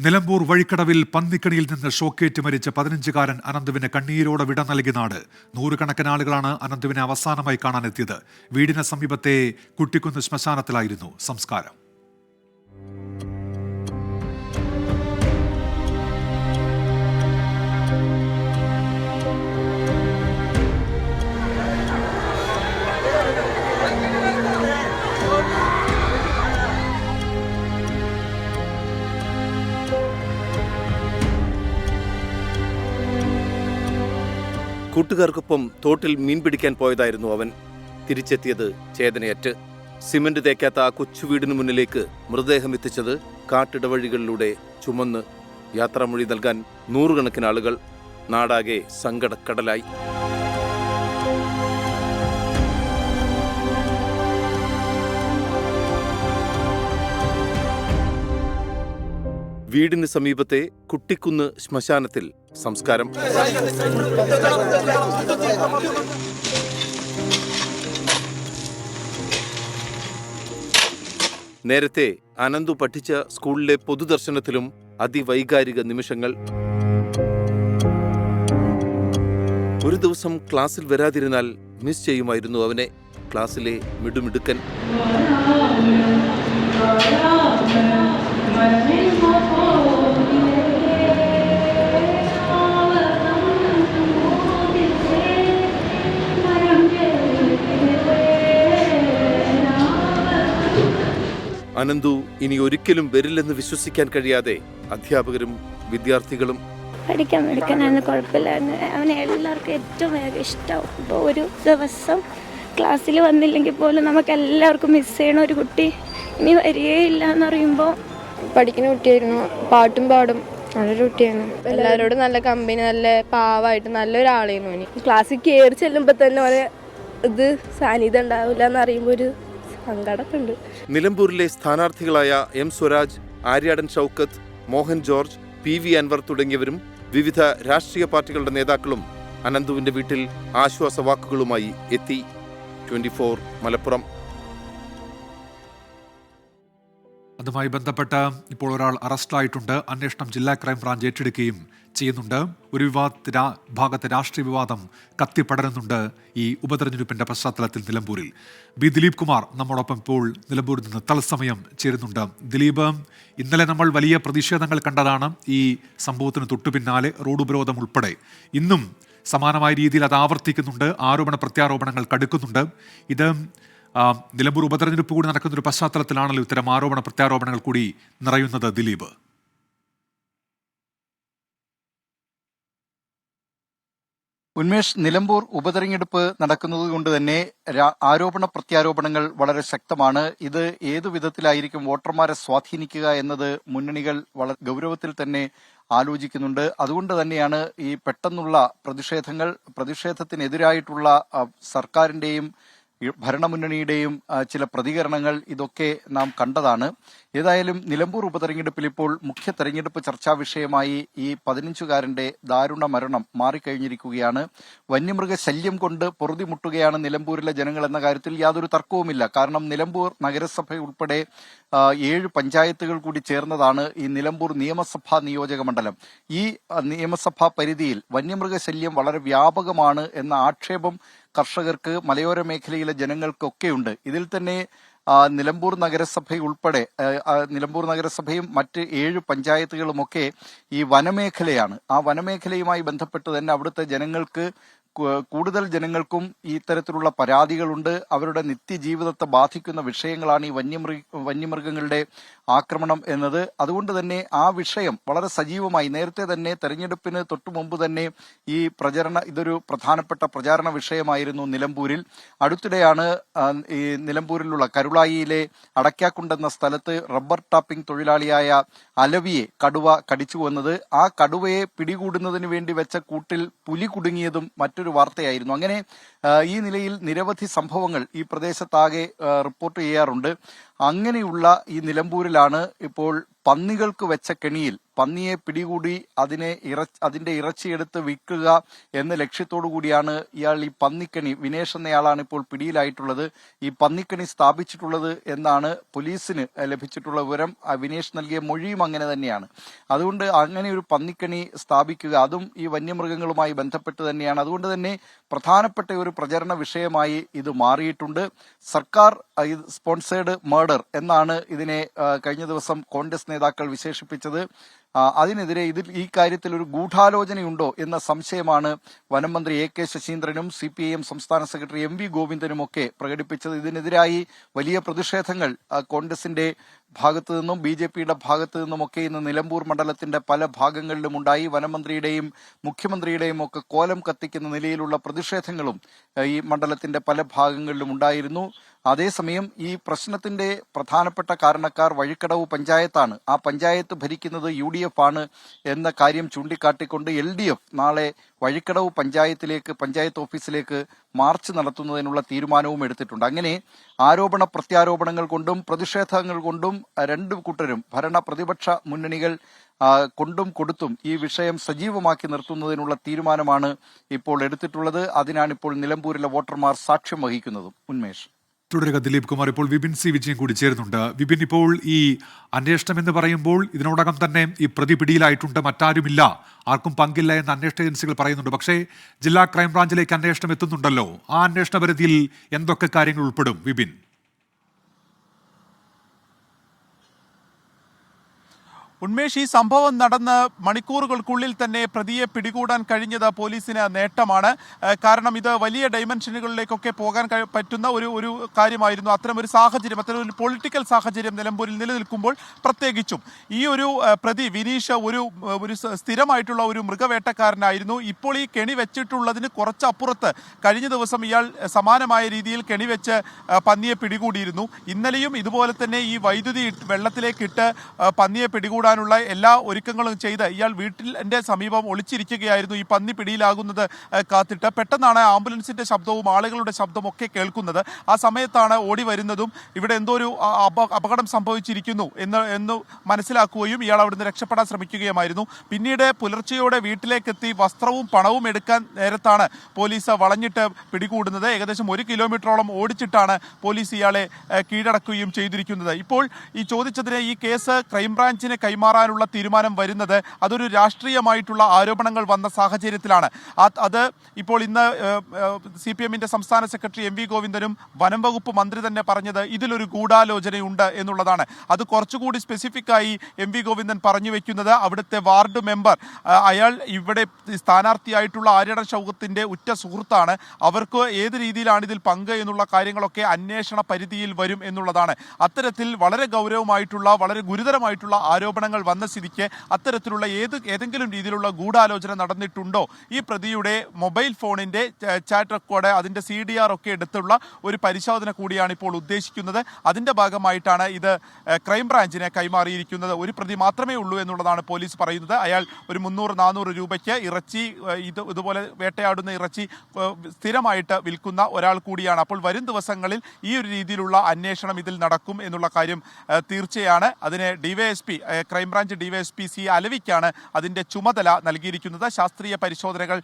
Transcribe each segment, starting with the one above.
നിലമ്പൂർ വഴിക്കടവിൽ പന്നിക്കണിയിൽ നിന്ന് ഷോക്കേറ്റ് മരിച്ച പതിനഞ്ചുകാരൻ അനന്തുവിന് കണ്ണീരോടെ വിട നൽകി നാട്. നൂറുകണക്കിന് ആളുകളാണ് അനന്തുവിനെ അവസാനമായി കാണാനെത്തിയത്. വീടിന് സമീപത്തെ കുട്ടിക്കുന്ന് ശ്മശാനത്തിലായിരുന്നു സംസ്കാരം. കൂട്ടുകാർക്കൊപ്പം തോട്ടിൽ മീൻ പിടിക്കാൻ പോയതായിരുന്നു അവൻ. തിരിച്ചെത്തിയത് ചേതനയറ്റ്. സിമന്റ് തേക്കാത്ത ആ കൊച്ചു വീടിനു മുന്നിലേക്ക് മൃതദേഹം എത്തിച്ചത് കാട്ടിടവഴികളിലൂടെ ചുമന്ന്. യാത്രാമൊഴി നൽകാൻ നൂറുകണക്കിന് ആളുകൾ നാടാകെ സങ്കടക്കടലായി. വീടിന് സമീപത്തെ കുട്ടിക്കുന്ന് ശ്മശാനത്തിൽ സംസ്കാരം. നേരത്തെ അനന്തു പഠിച്ച സ്കൂളിലെ പൊതുദർശനത്തിലും അതിവൈകാരിക നിമിഷങ്ങൾ. ഒരു ദിവസം ക്ലാസ്സിൽ വരാതിരുന്നാൽ മിസ് ചെയ്യുമായിരുന്നു അവനെ. ക്ലാസ്സിലെ മിടുമിടുക്കൻ. അനന്തു ഇനി ഒരിക്കലും വരില്ലെന്ന് വിശ്വസിക്കാൻ കഴിയാതെ അധ്യാപകരും വിദ്യാർത്ഥികളും പഠിക്കാൻ പഠിക്കാനായിരുന്നു കുഴപ്പമില്ലായിരുന്നു അവനെ എല്ലാവർക്കും ഏറ്റവും വേഗം ഇഷ്ടമാവും ഇപ്പോൾ ഒരു ദിവസം ക്ലാസ്സിൽ വന്നില്ലെങ്കിൽ പോലും നമുക്ക് എല്ലാവർക്കും മിസ് ചെയ്യണ ഒരു കുട്ടി ഇനി വരികയില്ല എന്ന് പറയുമ്പോൾ പഠിക്കുന്ന കുട്ടിയായിരുന്നു. പാട്ടും പാടും. നല്ലൊരു കുട്ടിയാണ് എല്ലാവരോടും നല്ല കമ്പനി നല്ല പാവമായിട്ട് നല്ലൊരാളായിരുന്നു ഇനി ക്ലാസ്സിൽ കയറി ചെല്ലുമ്പോൾ തന്നെ ഓനെ ഇത് സാന്നിധ്യം ഉണ്ടാവില്ല എന്ന് അറിയുമ്പോൾ ഒരു സങ്കടമൊക്കെ ഉണ്ട് നിലമ്പൂരിലെ സ്ഥാനാർത്ഥികളായ M Swaraj Aryadan Shoukath Mohan George P V Anvar തുടങ്ങിയവരും വിവിധ രാഷ്ട്രീയ പാർട്ടികളുടെ നേതാക്കളും അനന്തുവിന്റെ വീട്ടിൽ ആശ്വാസ വാക്കുകളുമായി എത്തി. Twenty four Malappuram. അതുമായി ബന്ധപ്പെട്ട് ഇപ്പോൾ ഒരാൾ അറസ്റ്റിലായിട്ടുണ്ട്. അന്വേഷണം ജില്ലാ ക്രൈംബ്രാഞ്ച് ഏറ്റെടുക്കുകയും ചെയ്യുന്നുണ്ട്. ഒരു വിവാദ ഭാഗത്ത് രാഷ്ട്രീയ വിവാദം കത്തിപ്പടരുന്നുണ്ട് ഈ ഉപതെരഞ്ഞെടുപ്പിന്റെ പശ്ചാത്തലത്തിൽ നിലമ്പൂരിൽ. ബി ദിലീപ് കുമാർ നമ്മോടൊപ്പം ഇപ്പോൾ നിലമ്പൂരിൽ നിന്ന് തത്സമയം ചേരുന്നുണ്ട്. ദിലീപ് ഇന്നലെ നമ്മൾ വലിയ പ്രതിഷേധങ്ങൾ കണ്ടതാണ് ഈ സംഭവത്തിന് തൊട്ടു പിന്നാലെ റോഡ് ഉപരോധം ഉൾപ്പെടെ. ഇന്നും സമാനമായ രീതിയിൽ അത് ആവർത്തിക്കുന്നുണ്ട് ആരോപണ പ്രത്യാരോപണങ്ങൾ കടുക്കുന്നുണ്ട്. ഇത് നിലമ്പൂർ ഉപതെരഞ്ഞെടുപ്പ് കൂടി നടക്കുന്ന ഒരു പശ്ചാത്തലത്തിലാണല്ലോ ഇത്തരം ആരോപണ പ്രത്യാരോപണങ്ങൾ കൂടി നിറയുന്നത് ദിലീപ്. ഉന്മേഷ് നിലമ്പൂർ ഉപതെരഞ്ഞെടുപ്പ് നടക്കുന്നത് കൊണ്ട് തന്നെ ആരോപണ പ്രത്യാരോപണങ്ങൾ വളരെ ശക്തമാണ്. ഇത് ഏതു വിധത്തിലായിരിക്കും വോട്ടർമാരെ സ്വാധീനിക്കുക എന്നത് മുന്നണികൾ വളരെ ഗൗരവത്തിൽ തന്നെ ആലോചിക്കുന്നുണ്ട്. അതുകൊണ്ട് തന്നെയാണ് ഈ പെട്ടെന്നുള്ള പ്രതിഷേധങ്ങൾ പ്രതിഷേധത്തിനെതിരായിട്ടുള്ള സർക്കാരിന്റെയും ഭരണമുന്നണിയുടെയും ചില പ്രതികരണങ്ങൾ ഇതൊക്കെ നാം കണ്ടതാണ്. ഏതായാലും നിലമ്പൂർ ഉപതെരഞ്ഞെടുപ്പിൽ ഇപ്പോൾ മുഖ്യ തെരഞ്ഞെടുപ്പ് ചർച്ചാ വിഷയമായി ഈ പതിനഞ്ചുകാരന്റെ ദാരുണ മരണം മാറിക്കഴിഞ്ഞിരിക്കുകയാണ്. വന്യമൃഗ ശല്യം കൊണ്ട് പൊറുതിമുട്ടുകയാണ് നിലമ്പൂരിലെ ജനങ്ങൾ എന്ന കാര്യത്തിൽ യാതൊരു തർക്കവുമില്ല. കാരണം നിലമ്പൂർ നഗരസഭ ഉൾപ്പെടെ ഏഴ് പഞ്ചായത്തുകൾ കൂടി ചേർന്നതാണ് ഈ നിലമ്പൂർ നിയമസഭാ നിയോജക മണ്ഡലം. ഈ നിയമസഭാ പരിധിയിൽ വന്യമൃഗ ശല്യം വളരെ വ്യാപകമാണ് എന്ന ആക്ഷേപം കർഷകർക്ക് മലയോര മേഖലയിലെ ജനങ്ങൾക്കൊക്കെയുണ്ട്. ഇതിൽ തന്നെ നിലമ്പൂർ നഗരസഭ ഉൾപ്പെടെ ആ, ആ, നിലമ്പൂർ നഗരസഭയും മറ്റ് ഏഴ് പഞ്ചായത്തുകളുമൊക്കെ ഈ വനമേഖലയാണ്. ആ വനമേഖലയുമായി ബന്ധപ്പെട്ട് തന്നെ അവിടുത്തെ ജനങ്ങൾക്ക് കൂടുതൽ ജനങ്ങൾക്കും ഇത്തരത്തിലുള്ള പരാതികളുണ്ട്. അവരുടെ നിത്യജീവിതത്തെ ബാധിക്കുന്ന വിഷയങ്ങളാണ് ഈ വന്യമൃഗ വന്യമൃഗങ്ങളുടെ ആക്രമണം എന്നത്. അതുകൊണ്ട് തന്നെ ആ വിഷയം വളരെ സജീവമായി നേരത്തെ തന്നെ തെരഞ്ഞെടുപ്പിന് തൊട്ടു മുമ്പ് തന്നെ ഈ പ്രചരണ ഇതൊരു പ്രധാനപ്പെട്ട പ്രചാരണ വിഷയമായിരുന്നു നിലമ്പൂരിൽ. അടുത്തിടെയാണ് ഈ നിലമ്പൂരിലുള്ള കരുളായിയിലെ അടയ്ക്കാക്കുണ്ടെന്ന സ്ഥലത്ത് റബ്ബർ ടാപ്പിംഗ് തൊഴിലാളിയായ അലവിയെ കടുവ കടിച്ചു വന്നത് ആ കടുവയെ പിടികൂടുന്നതിന് വേണ്ടി വെച്ച കൂട്ടിൽ പുലി കുടുങ്ങിയതും മറ്റൊരു വാർത്തയായിരുന്നു. അങ്ങനെ ഈ നിലയിൽ നിരവധി സംഭവങ്ങൾ ഈ പ്രദേശത്താകെ റിപ്പോർട്ട് ചെയ്യാറുണ്ട്. അങ്ങനെയുള്ള ഈ നിലമ്പൂരിലാണ് ഇപ്പോൾ പന്നികൾക്ക് വെച്ച കെണിയിൽ പന്നിയെ പിടികൂടി അതിനെ ഇറ അതിന്റെ ഇറച്ചിയെടുത്ത് വിൽക്കുക എന്ന ലക്ഷ്യത്തോടു കൂടിയാണ് ഇയാൾ ഈ പന്നിക്കണി വിനേഷ് എന്നയാളാണ് ഇപ്പോൾ പിടിയിലായിട്ടുള്ളത്. ഈ പന്നിക്കണി സ്ഥാപിച്ചിട്ടുള്ളത് എന്നാണ് പോലീസിന് ലഭിച്ചിട്ടുള്ള വിവരം. വിനേഷ് നൽകിയ മൊഴിയും അങ്ങനെ തന്നെയാണ്. അതുകൊണ്ട് അങ്ങനെ ഒരു പന്നിക്കണി സ്ഥാപിക്കുക അതും ഈ വന്യമൃഗങ്ങളുമായി ബന്ധപ്പെട്ട് തന്നെയാണ്. അതുകൊണ്ട് തന്നെ പ്രധാനപ്പെട്ട ഒരു പ്രചരണ വിഷയമായി ഇത് മാറിയിട്ടുണ്ട്. സർക്കാർ സ്പോൺസേഡ് മർഡർ എന്നാണ് ഇതിനെ കഴിഞ്ഞ ദിവസം കോൺഗ്രസ് നേതാക്കൾ വിശേഷിപ്പിച്ചത്. അതിനെതിരെ ഇതിൽ ഈ കാര്യത്തിൽ ഒരു ഗൂഢാലോചനയുണ്ടോ എന്ന സംശയമാണ് വനം മന്ത്രി എ കെ ശശീന്ദ്രനും സി പി ഐ എം സംസ്ഥാന സെക്രട്ടറി എം വി ഗോവിന്ദനും ഒക്കെ പ്രകടിപ്പിച്ചത്. ഇതിനെതിരായി വലിയ പ്രതിഷേധങ്ങൾ കോൺഗ്രസിന്റെ ഭാഗത്തു നിന്നും ബി ജെ പിയുടെ ഭാഗത്തു നിന്നുമൊക്കെ ഇന്ന് നിലമ്പൂർ മണ്ഡലത്തിന്റെ പല ഭാഗങ്ങളിലും ഉണ്ടായി. വനമന്ത്രിയുടെയും മുഖ്യമന്ത്രിയുടെയും ഒക്കെ കോലം കത്തിക്കുന്ന നിലയിലുള്ള പ്രതിഷേധങ്ങളും ഈ മണ്ഡലത്തിന്റെ പല ഭാഗങ്ങളിലും ഉണ്ടായിരുന്നു. അതേസമയം ഈ പ്രശ്നത്തിന്റെ പ്രധാനപ്പെട്ട കാരണക്കാർ വഴിക്കടവ് പഞ്ചായത്താണ്. ആ പഞ്ചായത്ത് ഭരിക്കുന്നത് യു ഡി എഫ് ആണ് എന്ന കാര്യം ചൂണ്ടിക്കാട്ടിക്കൊണ്ട് എൽ ഡി എഫ് നാളെ വഴിക്കടവ് പഞ്ചായത്തിലേക്ക് പഞ്ചായത്ത് ഓഫീസിലേക്ക് മാർച്ച് നടത്തുന്നതിനുള്ള തീരുമാനവും എടുത്തിട്ടുണ്ട്. അങ്ങനെ ആരോപണ പ്രത്യാരോപണങ്ങൾ കൊണ്ടും പ്രതിഷേധങ്ങൾ കൊണ്ടും രണ്ടു കൂട്ടരും ഭരണ പ്രതിപക്ഷ മുന്നണികൾ കൊണ്ടും കൊടുത്തും ഈ വിഷയം സജീവമാക്കി നിർത്തുന്നതിനുള്ള തീരുമാനമാണ് ഇപ്പോൾ എടുത്തിട്ടുള്ളത്. അതിനാണ് ഇപ്പോൾ നിലമ്പൂരിലെ വോട്ടർമാർ സാക്ഷ്യം വഹിക്കുന്നതും. ഉന്മേഷ്. തുടരുക. ദിലീപ് കുമാർ ഇപ്പോൾ വിപിൻ സി വിജയൻ കൂടി ചേരുന്നുണ്ട്. വിപിൻ ഇപ്പോൾ ഈ അന്വേഷണം എന്ന് പറയുമ്പോൾ ഇതിനോടകം തന്നെ ഈ പ്രതി പിടിയിലായിട്ടുണ്ട്. മറ്റാരുമില്ല. ആർക്കും പങ്കില്ല എന്ന് അന്വേഷണ ഏജൻസികൾ പറയുന്നുണ്ട്. പക്ഷേ ജില്ലാ ക്രൈംബ്രാഞ്ചിലേക്ക് അന്വേഷണം എത്തുന്നുണ്ടല്ലോ. ആ അന്വേഷണ പരിധിയിൽ എന്തൊക്കെ കാര്യങ്ങൾ ഉൾപ്പെടും? വിപിൻ. ഉന്മേഷ് ഈ സംഭവം നടന്ന് മണിക്കൂറുകൾക്കുള്ളിൽ തന്നെ പ്രതിയെ പിടികൂടാൻ കഴിഞ്ഞത് പോലീസിന് നേട്ടമാണ്. കാരണം ഇത് വലിയ ഡൈമെൻഷനുകളിലേക്കൊക്കെ പോകാൻ പറ്റുന്ന ഒരു ഒരു കാര്യമായിരുന്നു. അത്തരം ഒരു സാഹചര്യം അത്തരം ഒരു പൊളിറ്റിക്കൽ സാഹചര്യം നിലമ്പൂരിൽ നിലനിൽക്കുമ്പോൾ പ്രത്യേകിച്ചും. ഈ ഒരു പ്രതി വിനീഷ് ഒരു ഒരു സ്ഥിരമായിട്ടുള്ള ഒരു മൃഗവേട്ടക്കാരനായിരുന്നു. ഇപ്പോൾ ഈ കെണി വെച്ചിട്ടുള്ളതിന് കുറച്ചപ്പുറത്ത് കഴിഞ്ഞ ദിവസം ഇയാൾ സമാനമായ രീതിയിൽ കെണി വെച്ച് പന്നിയെ പിടികൂടിയിരുന്നു. ഇന്നലെയും ഇതുപോലെ തന്നെ ഈ വൈദ്യുതി വെള്ളത്തിലേക്കിട്ട് പന്നിയെ ഇട്ട് പിടികൂടാനുള്ള എല്ലാ ഒരുക്കങ്ങളും ചെയ്ത് ഇയാൾ വീട്ടിന്റെ സമീപം ഒളിച്ചിരിക്കുകയായിരുന്നു. ഈ പന്നി പിടിയിലാകുന്നത് കാത്തിട്ട് പെട്ടെന്നാണ് ആംബുലൻസിന്റെ ശബ്ദവും ആളുകളുടെ ശബ്ദമൊക്കെ കേൾക്കുന്നത്. ആ സമയത്താണ് ഓടി വരുന്നതും ഇവിടെ എന്തോ ഒരു അപകടം സംഭവിച്ചിരിക്കുന്നു എന്ന് എന്ന് മനസ്സിലാക്കുകയും ഇയാൾ അവിടുന്ന് രക്ഷപ്പെടാൻ ശ്രമിക്കുകയുമായിരുന്നു. പിന്നീട് പുലർച്ചെയോടെ വീട്ടിലേക്കെത്തി വസ്ത്രവും പണവും എടുക്കാൻ നേരത്താണ് പോലീസ് വളഞ്ഞിട്ട് പിടികൂടുന്നത്. ഏകദേശം ഒരു കിലോമീറ്ററോളം ഓടിച്ചിട്ടാണ് പോലീസ് ഇയാളെ കീഴടക്കുകയും ചെയ്തിരിക്കുന്നത്. ഇപ്പോൾ ഈ ചോദിച്ചതിന് ഈ കേസ് ക്രൈംബ്രാഞ്ചിന് കൈമാറാനുള്ള തീരുമാനം വരുന്നത് അതൊരു രാഷ്ട്രീയമായിട്ടുള്ള ആരോപണങ്ങൾ വന്ന സാഹചര്യത്തിലാണ്. അത് ഇപ്പോൾ ഇന്ന് സി പി എമ്മിന്റെ സംസ്ഥാന സെക്രട്ടറി എം വി ഗോവിന്ദനും വനം വകുപ്പ് മന്ത്രി തന്നെ പറഞ്ഞത് ഇതിലൊരു ഗൂഢാലോചനയുണ്ട് എന്നുള്ളതാണ്. അത് കുറച്ചുകൂടി സ്പെസിഫിക് ആയി എം വി ഗോവിന്ദൻ പറഞ്ഞു വെക്കുന്നത് അവിടുത്തെ വാർഡ് മെമ്പർ അയാൾ ഇവിടെ സ്ഥാനാർത്ഥിയായിട്ടുള്ള ആര്യടൻ ഷൗക്കത്തിന്റെ ഉറ്റ സുഹൃത്താണ്. അവർക്ക് ഏത് രീതിയിലാണ് ഇതിൽ പങ്ക് എന്നുള്ള കാര്യങ്ങളൊക്കെ അന്വേഷണ പരിധിയിൽ വരും എന്നുള്ളതാണ്. അത്തരത്തിൽ വളരെ ഗൗരവമായിട്ടുള്ള വളരെ ഗുരുതരമായിട്ടുള്ള ആരോപണങ്ങൾ വന്ന സ്ഥിതിക്ക് അത്തരത്തിലുള്ള ഏത് ഏതെങ്കിലും രീതിയിലുള്ള ഗൂഢാലോചന നടന്നിട്ടുണ്ടോ? ഈ പ്രതിയുടെ മൊബൈൽ ഫോണിന്റെ ചാറ്റ് റെക്കോർഡ് അതിന്റെ സി ഡി ആർ ഒക്കെ എടുത്തുള്ള ഒരു പരിശോധന കൂടിയാണ് ഇപ്പോൾ ഉദ്ദേശിക്കുന്നത്. അതിന്റെ ഭാഗമായിട്ടാണ് ഇത് ക്രൈംബ്രാഞ്ചിന് കൈമാറിയിരിക്കുന്നത്. ഒരു പ്രതി മാത്രമേ ഉള്ളൂ എന്നുള്ളതാണ് പോലീസ് പറയുന്നത്. അയാൾ ഒരു മുന്നൂറ് നാനൂറ് രൂപയ്ക്ക് ഇറച്ചി ഇത് ഇതുപോലെ വേട്ടയാടുന്ന ഇറച്ചി സ്ഥിരമായിട്ട് വിൽക്കുന്ന ഒരാൾ കൂടിയാണ്. അപ്പോൾ വരും ദിവസങ്ങളിൽ ഈ ഒരു രീതിയിലുള്ള അന്വേഷണം ഇതിൽ നടക്കും എന്നുള്ള കാര്യം തീർച്ചയാണ്. അതിന് DYSP crime branch DYSP C അലവിക്കാണ് അതിന്റെ ചുമതല നൽകിയിരിക്കുന്നത്. ശാസ്ത്രീയ പരിശോധനകൾ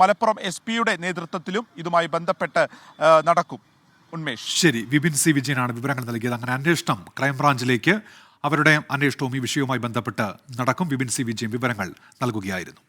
മലപ്പുറം എസ് പിയുടെ നേതൃത്വത്തിലും ഇതുമായി ബന്ധപ്പെട്ട് നടക്കും. ഉന്മേഷ്. ശരി വിപിൻ സി വിജയനാണ് വിവരങ്ങൾ നൽകിയത്. അങ്ങനെ അന്വേഷണം ക്രൈംബ്രാഞ്ചിലേക്ക് അവരുടെ അന്വേഷണവും ഈ വിഷയവുമായി ബന്ധപ്പെട്ട് നടക്കും. വിപിൻ സി വിജയൻ വിവരങ്ങൾ നൽകുകയായിരുന്നു.